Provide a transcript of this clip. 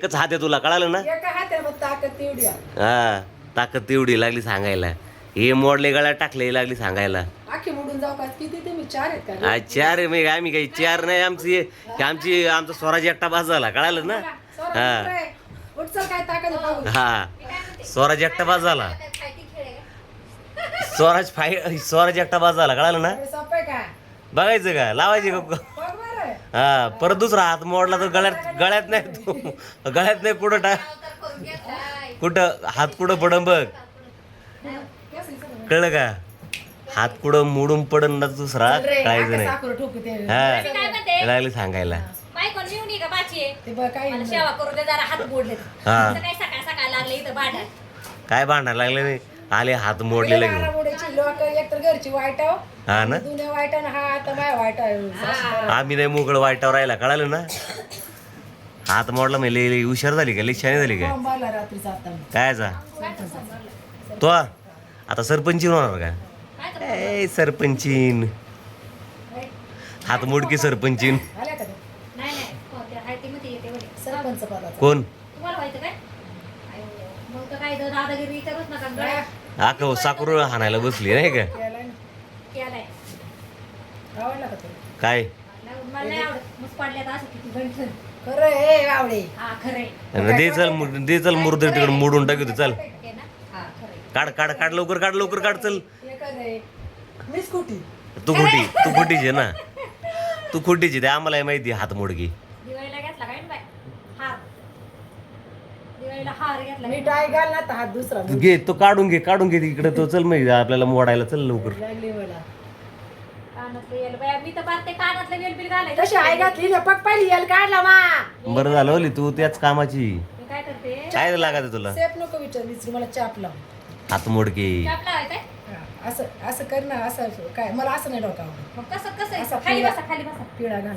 एकच हात आहे तुला कळालं ना? एका हाताने फक्त ताकद तेवढी आहे. हा ताकद तेवढी लागली सांगायला. हे मोडले गळ्यात टाकले लागली सांगायला. आखी मोडून जाऊ का? किती तुम्ही चार आहेत का? आज चार आहे मी आम्ही काही चार नाही आमची हे आमची आमचा स्वराज एकटा बाज झाला कळालं ना? हा. उठचल काय ताकद आहे बघू. हा स्वराज एकटा बाज झाला. स्वराज फाय स्वराज एकटा झाला कळालं ना? अरे सोपं आहे का? बघायचं का? लावायचे का? हा परत दुसरा हात मोडला तर गळ्यात गळ्यात नाही तो. गळ्यात नाही कुठं टाक. कुठं? हात कुठं पडन बघ. कळलं का? हात कुठं मोडून पडन ना दुसरा काहीच नाही. हा. लागली सांगायला. बायकोन येऊन ये का? बाची ते बघ काही मला सेवा करू दे जरा हात मोडले हा. काय सकाळ सकाळ लागले इथं भांडण. काय भांडायला लागले नाही? आले हात मोडलेले घेऊन. मोडायची लोक एकतर घरची वाईट आहो. हा ना? जुन्या हा आता माय आम्ही नाही मोकळ वाईटावर राहिला कळालं ना? हात मोडला म्हणजे लई- लई हुशार झाली का? लई शानी झाली का? मला रात्रीचा आता कायचा तो? आता सरपंचीन होणार का? काय ए सरपंचीन. हात मोडकी सरपंचीन. आल्या का ते? नाही नाही. हो, येते बघ. सरपंच पदाचा. कोण? तुम्हाला व्हायचं काय? मग तर काय तर दादागिरी विचारूच नका. गळ्यात आक साकरू हाणायला बसली नाही का? काय? दे चल मु- दे चल मुर्द तिकडे मोडून टाकू चल. काढ काढ काढ लवकर काढ लवकर काढ चल. तू खोटी तू खोटीची आहे ना. तू खोटीची ते आम्हाला माहिती हात मोडकी दिवाळीला घेतला काय ना बाय हार दिवाळीला हार घेतला. मी टाय घाल ना तर हात दुसरा. तू घे तो काढून घे काढून घे इकडे तो चल माहिती आपल्याला मोडायला चल लवकर. लागली मला. कानातलं येल बाय मी तर पार ते कानातलं वेल बिल घालायचं. तशी आई घातली ना पग पहिली याल काढला मा. बरं झालं ओली तू त्याच कामाची. मी काय करते? काय लागत तुला? सेफ नको विचार विचार मला चाप लाव. हात मोडकी चाप लावायचंय हा, असं असं कर ना असं काय मला असं नाही डोका मग कसं कसं खाली. बसा खाली बसा. पिळा घाल.